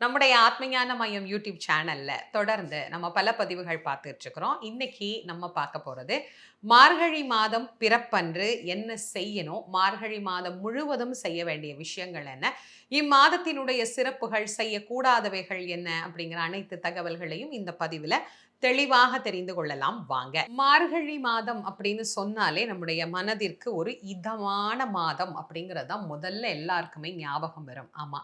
நம்முடைய ஆத்மஞான மையம் யூடியூப் சேனல்ல தொடர்ந்து நம்ம பல பதிவுகள் பார்த்துட்டு இருக்கிறோம் இன்னைக்கு நம்ம பார்க்க போறது மார்கழி மாதம் பிறப்பன்று என்ன செய்யணும் மார்கழி மாதம் முழுவதும் செய்ய வேண்டிய விஷயங்கள் என்ன இம்மாதத்தினுடைய சிறப்புகள் செய்யக்கூடாதவைகள் என்ன அப்படிங்கிற அனைத்து தகவல்களையும் இந்த பதிவுல தெளிவாக தெரிந்து கொள்ளலாம். வாங்க. மார்கழி மாதம் அப்படின்னு சொன்னாலே நம்முடைய மனதிற்கு ஒரு இதமான மாதம் அப்படிங்கிறது தான் முதல்ல எல்லாருக்குமே ஞாபகம் வரும். ஆமா.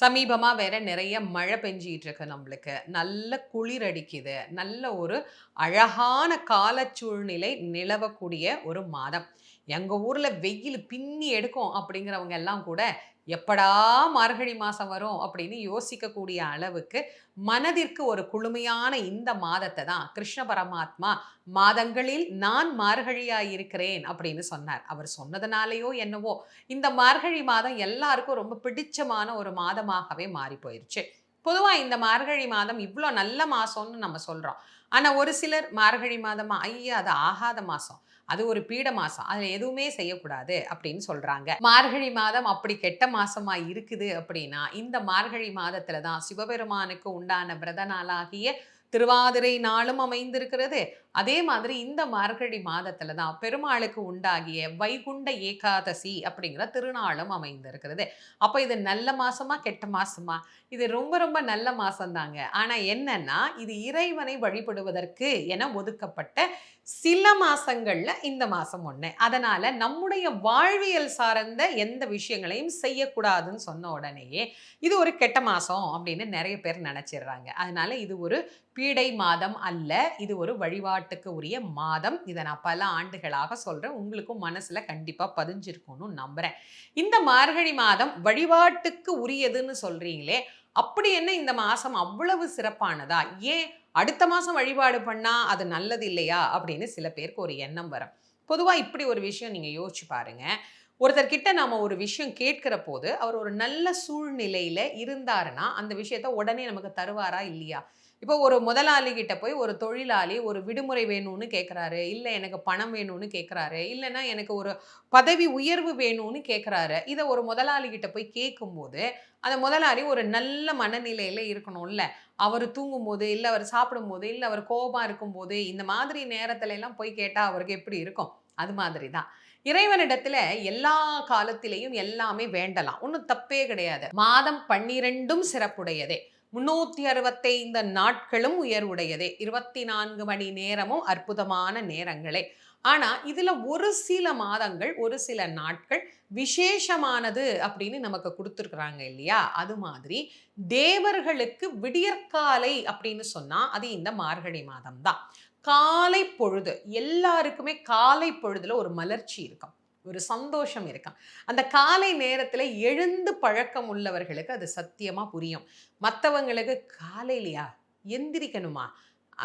சமீபமா வேற நிறைய மழை பெஞ்சிகிட்டு இருக்கு நம்மளுக்கு. நல்ல குளிர் அடிக்குது. நல்ல ஒரு அழகான கால சூழ்நிலை நிலவக்கூடிய ஒரு மாதம். எங்க ஊர்ல வெயில் பின்னி எடுக்கும் அப்படிங்கிறவங்க எல்லாம் கூட எப்படா மார்கழி மாதம் வரும் அப்படின்னு யோசிக்கக்கூடிய அளவுக்கு மனதிற்கு ஒரு குளுமையான இந்த மாதத்தை தான் கிருஷ்ண பரமாத்மா மாதங்களில் நான் மார்கழியாக இருக்கிறேன் அப்படின்னு சொன்னார். அவர் சொன்னதுனாலேயோ என்னவோ இந்த மார்கழி மாதம் எல்லாருக்கும் ரொம்ப பிடிச்சமான ஒரு மாதமாகவே மாறி போயிருச்சு. பொதுவாக இந்த மார்கழி மாதம் இவ்வளோ நல்ல மாதம்னு நம்ம சொல்கிறோம் ஆனால் ஒரு சிலர் மார்கழி மாதமாக ஐயா அது ஆகாத மாதம் அது ஒரு பீட மாசம். அதுல எதுவுமே செய்யக்கூடாது அப்படின்னு சொல்றாங்க. மார்கழி மாதம் அப்படி கெட்ட மாசமா இருக்குது அப்படின்னா இந்த மார்கழி மாதத்துல தான் சிவபெருமானுக்கு உண்டான விரத நாளாகிய திருவாதிரை நாளும் அமைந்திருக்கிறது. அதே மாதிரி இந்த மார்கழி மாதத்துல தான் பெருமாளுக்கு உண்டாகிய வைகுண்ட ஏகாதசி அப்படிங்கிற திருநாளும் அமைந்திருக்கிறது. அப்போ இது நல்ல மாசமா கெட்ட மாசமா? இது ரொம்ப ரொம்ப நல்ல மாசம் தாங்க ஆனா என்னன்னா இது இறைவனை வழிபடுவதற்கு என ஒதுக்கப்பட்ட சில மாசங்கள்ல இந்த மாசம் ஒண்ணு. அதனால நம்முடைய வாழ்வியல் சார்ந்த எந்த விஷயங்களையும் செய்யக்கூடாதுன்னு சொன்ன உடனேயே இது ஒரு கெட்ட மாசம் அப்படின்னு நிறைய பேர் நினைச்சிடுறாங்க. அதனால இது ஒரு பீடை மாதம் அல்ல இது ஒரு வழிபாட்டுக்கு உரிய மாதம். இதை நான் பல ஆண்டுகளாக சொல்றேன். உங்களுக்கும் மனசுல கண்டிப்பா பதிஞ்சிருக்கும்னு நம்புறேன். இந்த மார்கழி மாதம் வழிபாட்டுக்கு உரியதுன்னு சொல்றீங்களே அப்படி என்ன இந்த மாதம் அவ்வளவு சிறப்பானதா? ஏன் அடுத்த மாதம் வழிபாடு பண்ணால் அது நல்லது இல்லையா? அப்படின்னு சில பேருக்கு ஒரு எண்ணம் வரும். பொதுவாக இப்படி ஒரு விஷயம் நீங்கள் யோசிச்சு பாருங்க. ஒருத்தர்கிட்ட நாம் ஒரு விஷயம் கேட்கிற போது அவர் ஒரு நல்ல சூழ்நிலையில் இருந்தாருன்னா அந்த விஷயத்த உடனே நமக்கு தருவாரா இல்லையா? இப்போ ஒரு முதலாளி கிட்ட போய் ஒரு தொழிலாளி ஒரு விடுமுறை வேணும்னு கேட்குறாரு இல்லை எனக்கு பணம் வேணும்னு கேட்குறாரு இல்லைன்னா எனக்கு ஒரு பதவி உயர்வு வேணும்னு கேட்குறாரு இதை ஒரு முதலாளி கிட்ட போய் கேட்கும்போது அந்த முதலாளி ஒரு நல்ல மனநிலையில் இருக்கணும்ல. அவர் தூங்கும்போது இல்லை அவர் சாப்பிடும்போது இல்லை அவர் கோபமா இருக்கும்போது இந்த மாதிரி நேரத்துல எல்லாம் போய் கேட்டால் அவருக்கு எப்படி இருக்கும்? அது மாதிரி தான் இறைவனிடத்துல எல்லா காலத்திலையும் எல்லாமே வேண்டலாம். ஒன்றும் தப்பே கிடையாது. மாதம் பன்னிரெண்டும் சிறப்புடையதே. முன்னூத்தி அறுபத்தைந்து நாட்களும் உயர்வுடையதே. இருபத்தி நான்கு மணி நேரமும் அற்புதமான நேரங்களே. ஆனால் இதில் ஒரு சில மாதங்கள் ஒரு சில நாட்கள் விசேஷமானது அப்படின்னு நமக்கு கொடுத்துருக்குறாங்க இல்லையா? அது மாதிரி தேவர்களுக்கு விடியற்காலை அப்படின்னு சொன்னால் அது இந்த மார்கழி மாதம் தான் காலை பொழுது எல்லாருக்குமே காலை பொழுதில் ஒரு மலர்ச்சி இருக்கும். ஒரு சந்தோஷம் இருக்கும். அந்த காலை நேரத்தில் எழுந்து பழக்கம் உள்ளவர்களுக்கு அது சத்தியமாக புரியும். மற்றவங்களுக்கு காலையிலையா? எந்திரிக்கணுமா?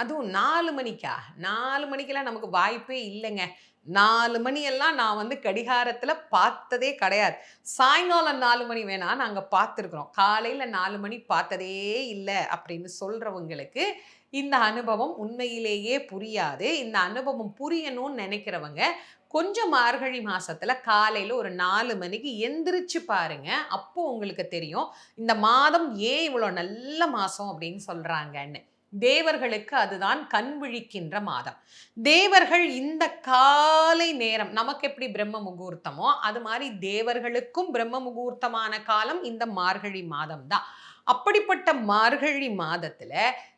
அதுவும் நாலு மணிக்கா நாலு மணிக்கெல்லாம் நமக்கு வாய்ப்பே இல்லைங்க. நாலு மணியெல்லாம் நான் வந்து கடிகாரத்தில் பார்த்ததே கிடையாது. சாயங்காலம் நாலு மணி வேணால் நாங்கள் பார்த்துருக்குறோம். காலையில் நாலு மணி பார்த்ததே இல்லை அப்படின்னு சொல்கிறவங்களுக்கு இந்த அனுபவம் உண்மையிலேயே புரியாது. இந்த அனுபவம் புரியணும்னு நினைக்கிறவங்க கொஞ்சம் மார்கழி மாதத்தில் காலையில் ஒரு நாலு மணிக்கு எந்திரிச்சு பாருங்க. அப்போது உங்களுக்கு தெரியும். இந்த மாதம் ஏன் இவ்வளோ நல்ல மாதம் அப்படின்னு சொல்கிறாங்கன்னு தேவர்களுக்கு அதுதான் கண் விழிக்கின்ற மாதம். தேவர்கள் இந்த காலை நேரம் நமக்கு எப்படி பிரம்ம முகூர்த்தமோ அது மாதிரி தேவர்களுக்கும் பிரம்ம முகூர்த்தமான காலம் இந்த மார்கழி மாதம் தான் அப்படிப்பட்ட மார்கழி மாதத்துல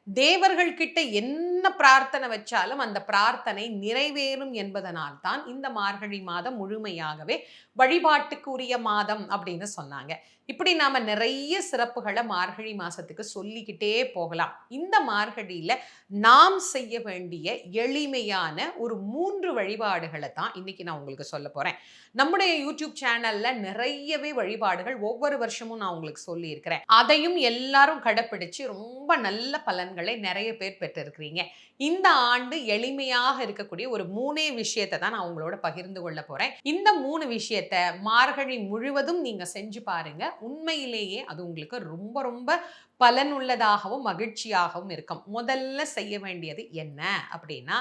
தேவர்கள் கிட்ட என்ன பிரார்த்தனை வச்சாலும் அந்த பிரார்த்தனை நிறைவேறும் என்பதனால் தான் இந்த மார்கழி மாதம் முழுமையாகவே வழிபாட்டுக்குரிய மாதம் அப்படின்னு சொன்னாங்க. இப்படி நாம நிறைய சிறப்புகளை மார்கழி மாசத்துக்கு சொல்லிக்கிட்டே போகலாம். இந்த மார்கழியில நாம் செய்ய வேண்டிய எளிமையான ஒரு மூன்று வழிபாடுகளை தான் இன்னைக்கு நான் உங்களுக்கு சொல்ல போறேன். நம்முடைய யூடியூப் சேனல்ல நிறையவே வழிபாடுகள் ஒவ்வொரு வருஷமும் நான் உங்களுக்கு சொல்லியிருக்கிறேன். அதையும் எல்லாரும் கடைப்பிடிச்சு ரொம்ப நல்ல பலன் பலன்களை நிறைய பேர் பெற்றிருக்கிறீங்க. இந்த ஆண்டு எளிமையாக இருக்கக்கூடிய ஒரு மூணே விஷயத்தை தான் நான் உங்களோட பகிர்ந்து கொள்ள போறேன். இந்த மூணு விஷயத்த மார்கழி முழுவதும் நீங்க செஞ்சு பாருங்க. உண்மையிலேயே அது உங்களுக்கு ரொம்ப ரொம்ப பலனுள்ளதாகவும் மகிழ்ச்சியாகவும் இருக்கும். முதல்ல செய்ய வேண்டியது என்ன அப்படின்னா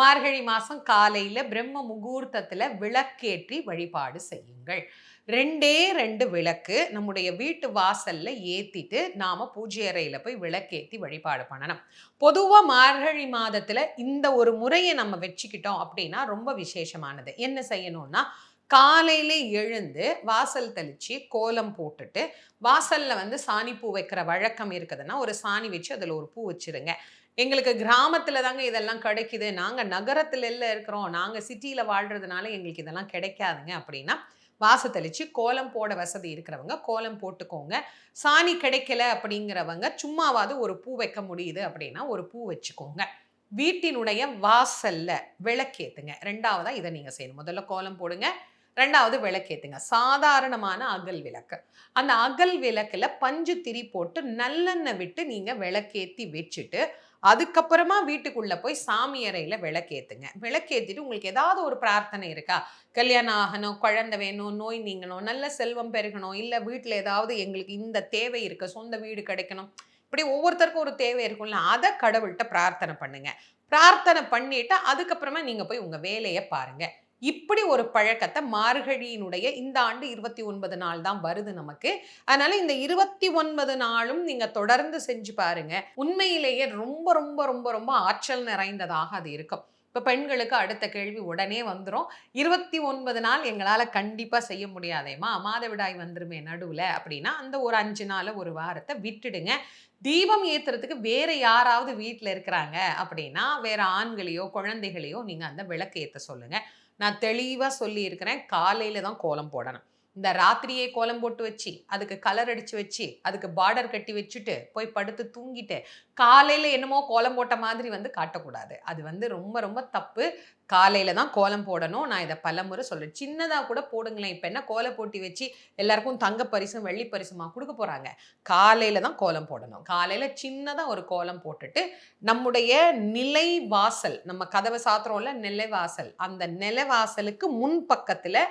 மார்கழி மாசம் காலையில பிரம்ம முகூர்த்தத்துல விளக்கேற்றி வழிபாடு செய்யுங்கள். ரெண்டே ரெண்டு விளக்கு நம்முடைய வீட்டு வாசல்ல ஏத்திட்டு நாம பூஜை அறையில போய் விளக்கேத்தி வழிபாடு பண்ணணும். பொதுவா மார்கழி மாதத்துல இந்த ஒரு முறையை நம்ம வச்சுக்கிட்டோம் அப்படின்னா ரொம்ப விசேஷமானது. என்ன செய்யணும்னா காலையில எழுந்து வாசல் தெளிச்சு கோலம் போட்டுட்டு வாசல்ல வந்து சாணி பூ வைக்கிற வழக்கம் இருக்குதுன்னா ஒரு சாணி வச்சு அதுல ஒரு பூ வச்சிருங்க. எங்களுக்கு கிராமத்துல தாங்க இதெல்லாம் கிடைக்குது. நாங்க நகரத்துல இருக்கிறோம். நாங்க சிட்டியில வாழ்றதுனால எங்களுக்கு இதெல்லாம் கிடைக்காதுங்க அப்படின்னா வாச தெளித்து கோலம் போட வசதி இருக்கிறவங்க கோலம் போட்டுக்கோங்க. சாணி கிடைக்கல அப்படிங்கிறவங்க சும்மாவாவது ஒரு பூ வைக்க முடியுது அப்படின்னா ஒரு பூ வச்சுக்கோங்க. வீட்டினுடைய வாசல்ல விளக்கேத்துங்க. ரெண்டாவதா இதை நீங்க செய்யணும். முதல்ல கோலம் போடுங்க. ரெண்டாவது விளக்கேத்துங்க. சாதாரணமான அகல் விளக்கு. அந்த அகல் விளக்குல பஞ்சு திரி போட்டு நல்லெண்ணெய் விட்டு நீங்க விளக்கேத்தி வச்சுட்டு அதுக்கப்புறமா வீட்டுக்குள்ளே போய் சாமி அறையில் விளக்கேத்துங்க. விளக்கேற்றிட்டு உங்களுக்கு ஏதாவது ஒரு பிரார்த்தனை இருக்கா? கல்யாணம் ஆகணும் குழந்தை வேணும் நோய் நீங்கணும் நல்ல செல்வம் பெருகணும் இல்லை வீட்டில் ஏதாவது எங்களுக்கு இந்த தேவை இருக்க சொந்த வீடு கிடைக்கணும். இப்படி ஒவ்வொருத்தருக்கும் ஒரு தேவை இருக்கும்ல அதை கடவுள்கிட்ட பிரார்த்தனை பண்ணுங்க. பிரார்த்தனை பண்ணிட்டு அதுக்கப்புறமா நீங்கள் போய் உங்கள் வேலையை பாருங்கள் இப்படி ஒரு பழக்கத்தை மார்கழியினுடைய இந்த ஆண்டு இருபத்தி ஒன்பது நாள் தான் வருது நமக்கு. அதனால இந்த இருபத்தி ஒன்பது நாளும் நீங்க தொடர்ந்து செஞ்சு பாருங்க. உண்மையிலேயே ரொம்ப ரொம்ப ரொம்ப ரொம்ப ஆற்றல் நிறைந்ததாக அது இருக்கும். இப்போ பெண்களுக்கு அடுத்த கேள்வி உடனே வந்துடும் இருபத்தி ஒன்பது நாள் எங்களால் கண்டிப்பாக செய்ய முடியாதேம்மா? மாதவிடாய் வந்துருமே நடுவில் அப்படின்னா அந்த ஒரு அஞ்சு நாள் ஒரு வாரத்தை விட்டுடுங்க. தீபம் ஏத்துறதுக்கு வேற யாராவது வீட்டில் இருக்கிறாங்க அப்படின்னா வேற ஆண்களையோ குழந்தைகளையோ நீங்கள் அந்த விளக்கு ஏற்ற சொல்லுங்க. நான் தெளிவாக சொல்லியிருக்கிறேன் காலையில் தான் கோலம் போடணும். இந்த ராத்திரியே கோலம் போட்டு வச்சு அதுக்கு கலர் அடிச்சு வச்சு அதுக்கு பார்டர் கட்டி வச்சுட்டு போய் படுத்து தூங்கிட்டு காலையில் என்னமோ கோலம் போட்ட மாதிரி வந்து காட்டக்கூடாது. அது வந்து ரொம்ப ரொம்ப தப்பு. காலையில் தான் கோலம் போடணும். நான் இதை பலமுறை சொல்கிறேன் சின்னதாக கூட போடுங்களேன். இப்போ என்ன கோலம் போட்டி வச்சு எல்லாருக்கும் தங்க பரிசும் வெள்ளி பரிசுமா கொடுக்க போகிறாங்க காலையில் தான் கோலம் போடணும். காலையில் சின்னதாக ஒரு கோலம் போட்டுட்டு நம்முடைய நிலை வாசல் நம்ம கதவை சாத்துறோம்ல நிலை வாசல் அந்த நிலை வாசலுக்கு முன் பக்கத்தில்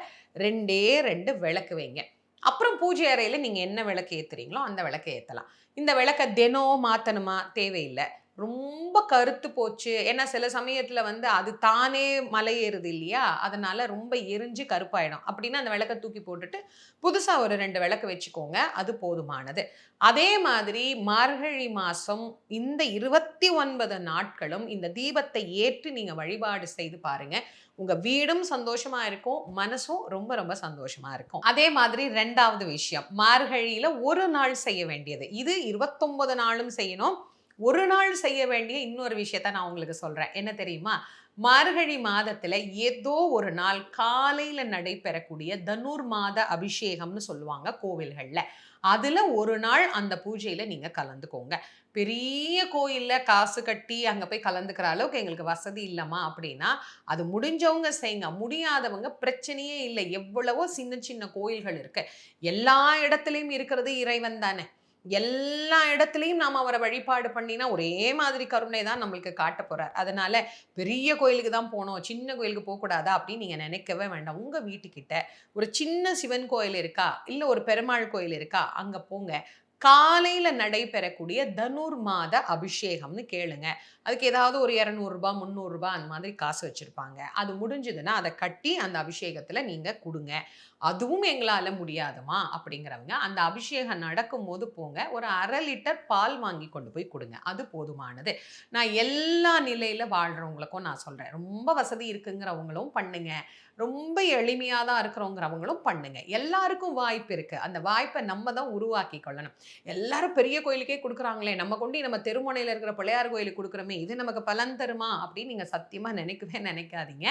ரெண்டே ரெண்டு விளக்கு வைங்க. அப்புறம் பூஜை அறையில் நீங்கள் என்ன விளக்கு ஏற்றுறீங்களோ அந்த விளக்கை ஏற்றலாம் இந்த விளக்கை தினம் மாற்றணுமா தேவையில்லை. ரொம்ப கருத்து போச்சு. ஏன்னா சில சமயத்தில் வந்து அது தானே மலை ஏறுது இல்லையா? அதனால் ரொம்ப எரிஞ்சு கருப்பாயிடும். அப்படின்னா அந்த விளக்கை தூக்கி போட்டுட்டு புதுசாக ஒரு ரெண்டு விளக்கு வச்சுக்கோங்க. அது போதுமானது. அதே மாதிரி மார்கழி மாதம் இந்த இருபத்தி ஒன்பது நாட்களும் இந்த தீபத்தை ஏற்று நீங்கள் வழிபாடு செய்து பாருங்கள் உங்க வீடும் சந்தோஷமா இருக்கும் மனசும் ரொம்ப ரொம்ப சந்தோஷமா இருக்கும். அதே மாதிரி ரெண்டாவது விஷயம் மார்கழியில ஒரு நாள் செய்ய வேண்டியது. இது இருபத்தொன்பது நாளும் செய்யணும். ஒரு நாள் செய்ய வேண்டிய இன்னொரு விஷயத்த நான் உங்களுக்கு சொல்றேன். என்ன தெரியுமா? மார்கழி மாதத்துல ஏதோ ஒரு நாள் காலையில் நடைபெறக்கூடிய தனுர் மாத அபிஷேகம்னு சொல்லுவாங்க கோவில்கள்ல. அதில் ஒரு நாள் அந்த பூஜையில நீங்க கலந்துக்கோங்க. பெரிய கோயில்ல காசு கட்டி அங்கே போய் கலந்துக்கிற அளவுக்கு எங்களுக்கு வசதி இல்லைம்மா அப்படின்னா அது முடிஞ்சவங்க செய்யுங்க முடியாதவங்க பிரச்சனையே இல்லை. எவ்வளவோ சின்ன சின்ன கோயில்கள் இருக்கு. எல்லா இடத்துலையும் இருக்கிறது இறைவன் தானே. எல்லா இடத்துலையும் நாம் அவரை வழிபாடு பண்ணினா ஒரே மாதிரி கருணை தான் நம்மளுக்கு காட்ட போகிறார் அதனால் பெரிய கோயிலுக்கு தான் போனோம் சின்ன கோயிலுக்கு போகக்கூடாதா அப்படின்னு நீங்கள் நினைக்கவே வேண்டாம். உங்கள் வீட்டுக்கிட்ட ஒரு சின்ன சிவன் கோயில் இருக்கா? இல்லை ஒரு பெருமாள் கோயில் இருக்கா? அங்கே போங்க. காலையில் நடைபெறக்கூடிய தனுர் மாத அபிஷேகம்னு கேளுங்க. அதுக்கு ஏதாவது ஒரு இரநூறுபா முந்நூறுரூபா அந்த மாதிரி காசு வச்சுருப்பாங்க. அது முடிஞ்சதுன்னா அதை கட்டி அந்த அபிஷேகத்தில் நீங்கள் கொடுங்க. அதுவும் எங்களால் முடியாதுமா? அப்படிங்கிறவங்க அந்த அபிஷேகம் நடக்கும் போது போங்க ஒரு அரை லிட்டர் பால் வாங்கி கொண்டு போய் கொடுங்க. அது போதுமானது. நான் எல்லா நிலையில் வாழ்கிறவங்களுக்கும் நான் சொல்கிறேன் ரொம்ப வசதி இருக்குங்கிறவங்களும் பண்ணுங்க. ரொம்ப எளிமையாக தான் இருக்கிறவங்கிறவங்களும் பண்ணுங்க. எல்லாருக்கும் வாய்ப்பு இருக்குது அந்த வாய்ப்பை நம்ம தான் உருவாக்கி கொள்ளணும். எல்லாரும் பெரிய கோயிலுக்கே கொடுக்குறாங்களே நம்ம கொண்டு நம்ம தெருமுனையில் இருக்கிற பிள்ளையார் கோயிலுக்கு கொடுக்குறோமே இது நமக்கு பலன் தருமா? அப்படின்னு நீங்கள் சத்தியமாக நினைக்கவே நினைக்காதீங்க.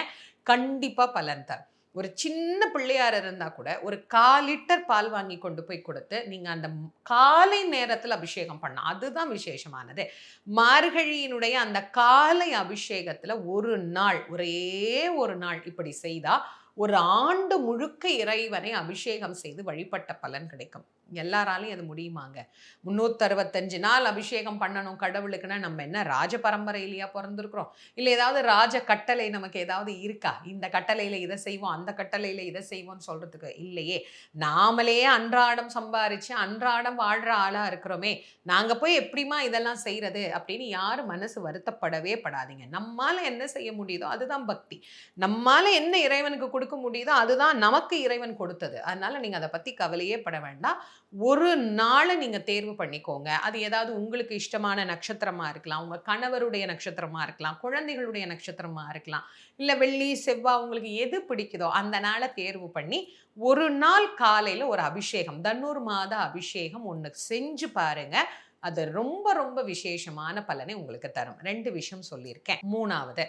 கண்டிப்பாக பலன் தரும். ஒரு சின்ன பிள்ளையார் இருந்தால் கூட ஒரு கால் லிட்டர் பால் வாங்கி கொண்டு போய் கொடுத்து நீங்கள் அந்த காலை நேரத்தில் அபிஷேகம் பண்ணலாம். அதுதான் விசேஷமானது. மார்கழியினுடைய அந்த காலை அபிஷேகத்தில் ஒரு நாள் ஒரே ஒரு நாள் இப்படி செய்தால் ஒரு ஆண்டு முழுக்க இறைவனை அபிஷேகம் செய்து வழிபட்ட பலன் கிடைக்கும். எல்லாராலையும் அது முடியுமாங்க? முந்நூற்றறுபத்தஞ்சு நாள் அபிஷேகம் பண்ணணும் கடவுளுக்குன்னா நம்ம என்ன ராஜ பரம்பரையிலையா பிறந்திருக்கிறோம்? இல்லை ஏதாவது ராஜ கட்டளை நமக்கு ஏதாவது இருக்கா? இந்த கட்டளையில் இதை செய்வோம் அந்த கட்டளையில் இதை செய்வோம்னு சொல்கிறதுக்கு இல்லையே. நாமளே அன்றாடம் சம்பாரித்து அன்றாடம் வாழ்கிற ஆளாக இருக்கிறோமே. நாங்கள் போய் எப்படிமா இதெல்லாம் செய்கிறது அப்படின்னு யாரும் மனசு வருத்தப்படவே படாதீங்க. நம்மால் என்ன செய்ய முடியுதோ அதுதான் பக்தி. நம்மால் என்ன இறைவனுக்கு கொடுக்க முடியுதோ அதுதான் நமக்கு இறைவன் கொடுத்தது. அதனால் நீங்கள் அதை பற்றி கவலையே பட வேண்டாம். ஒரு நாளை நீங்கள் தேர்வு பண்ணிக்கோங்க. அது ஏதாவது உங்களுக்கு இஷ்டமான நட்சத்திரமாக இருக்கலாம். உங்கள் கணவருடைய நட்சத்திரமாக இருக்கலாம். குழந்தைகளுடைய நட்சத்திரமாக இருக்கலாம். இல்லை வெள்ளி செவ்வாய் உங்களுக்கு எது பிடிக்குதோ அந்த நாளை தேர்வு பண்ணி ஒரு நாள் காலையில் ஒரு அபிஷேகம் தன்னூர் மாத அபிஷேகம் ஒன்று செஞ்சு பாருங்க. அது ரொம்ப ரொம்ப விசேஷமான பலனை உங்களுக்கு தரும். ரெண்டு விஷயம் சொல்லியிருக்கேன். மூணாவது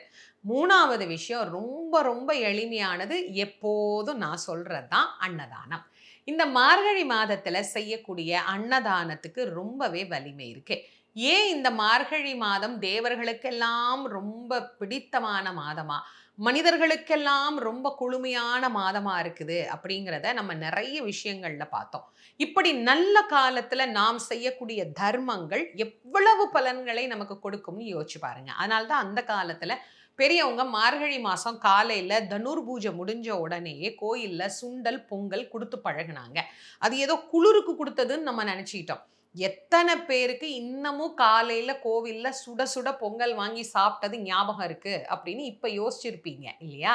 மூணாவது விஷயம் ரொம்ப ரொம்ப எளிமையானது எப்போதும் நான் சொல்கிறது தான் அன்னதானம். இந்த மார்கழி மாதத்தில் செய்யக்கூடிய அன்னதானத்துக்கு ரொம்பவே வலிமை இருக்கு. ஏன் இந்த மார்கழி மாதம் தேவர்களுக்கெல்லாம் ரொம்ப பிடித்தமான மாதமாக மனிதர்களுக்கெல்லாம் ரொம்ப குளுமையான மாதமாக இருக்குது அப்படிங்கிறத நம்ம நிறைய விஷயங்களில் பார்த்தோம். இப்படி நல்ல காலத்தில் நாம் செய்யக்கூடிய தர்மங்கள் எவ்வளவு பலன்களை நமக்கு கொடுக்கும்னு யோசிச்சு பாருங்க. அதனால்தான் அந்த காலத்தில் பெரியவங்க மார்கழி மாதம் காலையில் தனுர் பூஜை முடிஞ்ச உடனேயே கோயிலில் சுண்டல் பொங்கல் கொடுத்து பழகினாங்க. அது ஏதோ குளிருக்கு கொடுத்ததுன்னு நம்ம நினச்சிக்கிட்டோம் எத்தனை பேருக்கு இன்னமும் காலையில் கோவிலில் சுட சுட பொங்கல் வாங்கி சாப்பிட்டது ஞாபகம் இருக்குது அப்படின்னு இப்போ யோசிச்சிருப்பீங்க இல்லையா?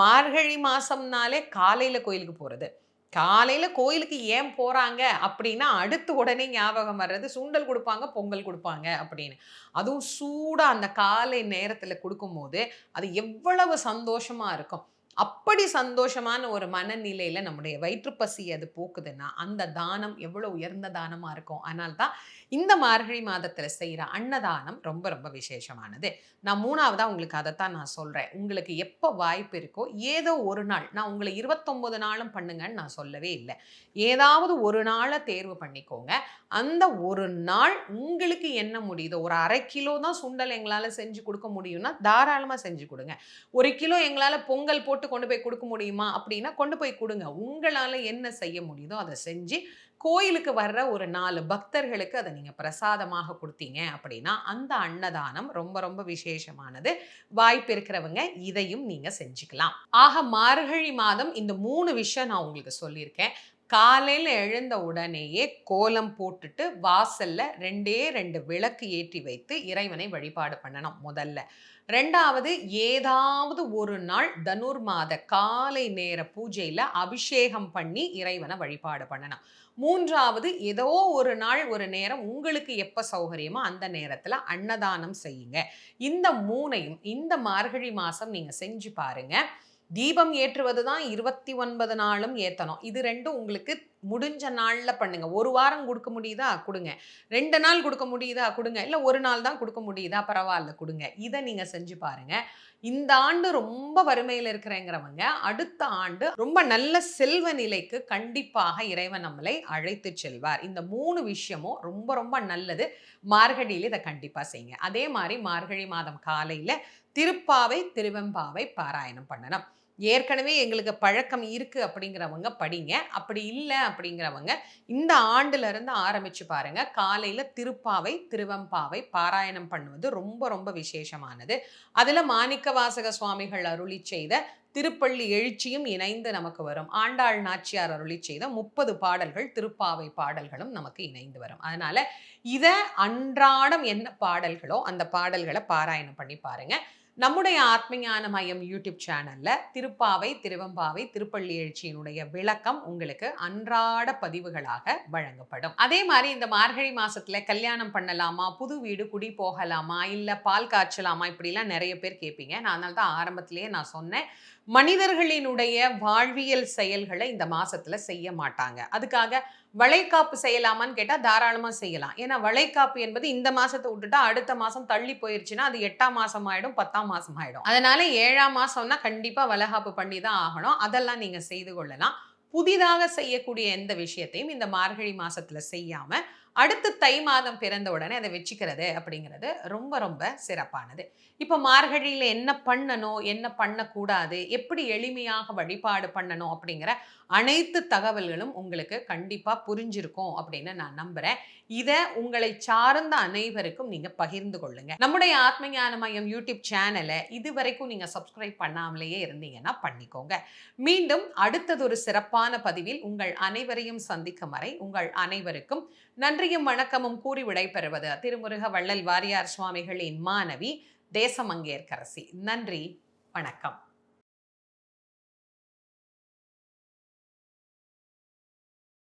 மார்கழி மாதம்னாலே காலையில் கோயிலுக்கு போகிறது காலையில் கோயிலுக்கு ஏன் போகிறாங்க அப்படின்னா அடுத்து உடனே ஞாபகம் வர்றது சுண்டல் கொடுப்பாங்க பொங்கல் கொடுப்பாங்க அப்படின்னு. அதுவும் சூடாக அந்த காலை நேரத்தில் கொடுக்கும்போது அது எவ்வளவு சந்தோஷமாக இருக்கும். அப்படி சந்தோஷமான ஒரு மனநிலையில் நம்முடைய வயிற்றுப்பசி அது போக்குதுன்னா அந்த தானம் எவ்வளோ உயர்ந்த தானமாக இருக்கும். அதனால்தான் இந்த மார்கழி மாதத்தில் செய்கிற அன்னதானம் ரொம்ப ரொம்ப விசேஷமானது. நான் மூணாவதாக உங்களுக்கு அதைத்தான் நான் சொல்கிறேன் உங்களுக்கு எப்போ வாய்ப்பு இருக்கோ ஏதோ ஒரு நாள் நான் உங்களை இருபத்தொம்போது நாளும் பண்ணுங்கன்னு நான் சொல்லவே இல்லை. ஏதாவது ஒரு நாளை தேர்வு பண்ணிக்கோங்க. அந்த ஒரு நாள் உங்களுக்கு என்ன முடியுதோ ஒரு அரை கிலோ தான் சுண்டல் எங்களால் செஞ்சு கொடுக்க முடியும்னா தாராளமாக செஞ்சு கொடுங்க. ஒரு கிலோ எங்களால் பொங்கல் போட்டு கொண்டு போய் கொடுக்க முடியுமா அப்படின்னா கொண்டு போய் கொடுங்க. உங்களால் என்ன செய்ய முடியுதோ அதை செஞ்சு கோயிலுக்கு வர்ற ஒரு நாலு பக்தர்களுக்கு அதை நீங்கள் பிரசாதமாக கொடுத்தீங்க அப்படின்னா அந்த அன்னதானம் ரொம்ப ரொம்ப விசேஷமானது. வாய்ப்பு இருக்கிறவங்க இதையும் நீங்கள் செஞ்சுக்கலாம். ஆக மார்கழி மாதம் இந்த மூணு விஷயம் நான் உங்களுக்கு சொல்லியிருக்கேன். காலையில் எழுந்த உடனேயே கோலம் போட்டுட்டு வாசல்ல ரெண்டே ரெண்டு விளக்கு ஏற்றி வைத்து இறைவனை வழிபாடு பண்ணணும் முதல்ல. ரெண்டாவது ஏதாவது ஒரு நாள் தனுர் மாத காலை நேர பூஜையில் அபிஷேகம் பண்ணி இறைவனை வழிபாடு பண்ணணும். மூன்றாவது ஏதோ ஒரு நாள் ஒரு நேரம் உங்களுக்கு எப்போ சௌகரியமோ அந்த நேரத்தில் அன்னதானம் செய்யுங்க. இந்த மூணையும் இந்த மார்கழி மாதம் நீங்கள் செஞ்சு பாருங்கள் தீபம் ஏற்றுவது தான் இருபத்தி ஒன்பது நாளும் ஏற்றணும் இது ரெண்டும் உங்களுக்கு முடிஞ்ச நாளில் பண்ணுங்க. ஒரு வாரம் கொடுக்க முடியுதா? கொடுங்க. ரெண்டு நாள் கொடுக்க முடியுதா? கொடுங்க. இல்லை ஒரு நாள் தான் கொடுக்க முடியுதா? பரவாயில்ல கொடுங்க. இதை நீங்கள் செஞ்சு பாருங்க. இந்த ஆண்டு ரொம்ப வறுமையில் இருக்கிறேங்கிறவங்க அடுத்த ஆண்டு ரொம்ப நல்ல செல்வ நிலைக்கு கண்டிப்பாக இறைவன் நம்மளை அழைத்து செல்வார். இந்த மூணு விஷயமும் ரொம்ப ரொம்ப நல்லது. மார்கழியில் இதை கண்டிப்பாக செய்யுங்க. அதே மாதிரி மார்கழி மாதம் காலையில் திருப்பாவை திருவெம்பாவை பாராயணம் பண்ணணும். ஏற்கனவே எங்களுக்கு பழக்கம் இருக்குது அப்படிங்கிறவங்க படிங்க. அப்படி இல்லை அப்படிங்கிறவங்க இந்த ஆண்டுலேருந்து ஆரம்பித்து பாருங்கள் காலையில் திருப்பாவை திருவம்பாவை பாராயணம் பண்ணுவது ரொம்ப ரொம்ப விசேஷமானது. அதில் மாணிக்க வாசக சுவாமிகள் அருளி செய்த திருப்பள்ளி எழுச்சியும் இணைந்து நமக்கு வரும். ஆண்டாள் நாச்சியார் அருளி செய்த முப்பது பாடல்கள் திருப்பாவை பாடல்களும் நமக்கு இணைந்து வரும். அதனால் இதை அன்றாடம் என்ன பாடல்களோ அந்த பாடல்களை பாராயணம் பண்ணி பாருங்கள் நம்முடைய ஆத்மஞான மையம் யூடியூப் சேனல்ல திருப்பாவை திருவம்பாவை திருப்பள்ளி எழுச்சியினுடைய விளக்கம் உங்களுக்கு அன்றாட பதிவுகளாக வழங்கப்படும். அதே மாதிரி இந்த மார்கழி மாசத்துல கல்யாணம் பண்ணலாமா புது வீடு குடி போகலாமா இல்ல பால் காய்ச்சலாமா இப்படிலாம் நிறைய பேர் கேட்பீங்க. நான் அதனால தான் ஆரம்பத்திலேயே நான் சொன்னேன். மனிதர்களினுடைய வாழ்வியல் செயல்களை இந்த மாசத்துல செய்ய மாட்டாங்க. அதுக்காக வளைகாப்பு செய்யலாமான்னு கேட்டால் தாராளமாக செய்யலாம். ஏன்னா வளைகாப்பு என்பது இந்த மாசத்தை விட்டுட்டா அடுத்த மாசம் தள்ளி போயிருச்சுன்னா அது எட்டாம் மாசம் ஆயிடும் பத்தாம் மாசம் ஆயிடும். அதனால ஏழாம் மாசம்னா கண்டிப்பா வளகாப்பு பண்ணி தான் ஆகணும். அதெல்லாம் நீங்க செய்து கொள்ளலாம். புதிதாக செய்யக்கூடிய எந்த விஷயத்தையும் இந்த மார்கழி மாசத்துல செய்யாம அடுத்து தை மாதம் பிறந்த உடனே அதை வச்சுக்கிறது அப்படிங்கிறது ரொம்ப ரொம்ப சிறப்பானது. இப்போ மார்கழியில் என்ன பண்ணணும் என்ன பண்ணக்கூடாது எப்படி எளிமையாக வழிபாடு பண்ணணும் அப்படிங்கிற அனைத்து தகவல்களும் உங்களுக்கு கண்டிப்பாக புரிஞ்சிருக்கும் அப்படின்னு நான் நம்புகிறேன் இதை உங்களை சார்ந்த அனைவருக்கும் நீங்கள் பகிர்ந்து கொள்ளுங்க. நம்முடைய ஆத்ம ஞான மையம் யூடியூப் சேனலை இது வரைக்கும் நீங்கள் சப்ஸ்கிரைப் பண்ணாமலேயே இருந்தீங்கன்னா பண்ணிக்கோங்க. மீண்டும் அடுத்தது ஒரு சிறப்பான பதிவில் உங்கள் அனைவரையும் சந்திக்கும் வரை உங்கள் அனைவருக்கும் நன்றியும் வணக்கமும் கூறி விடைபெறுவது திருமுருக வள்ளல் வாரியார் சுவாமிகளின் மாணவி தேசமங்கேற்கரசி. நன்றி வணக்கம்.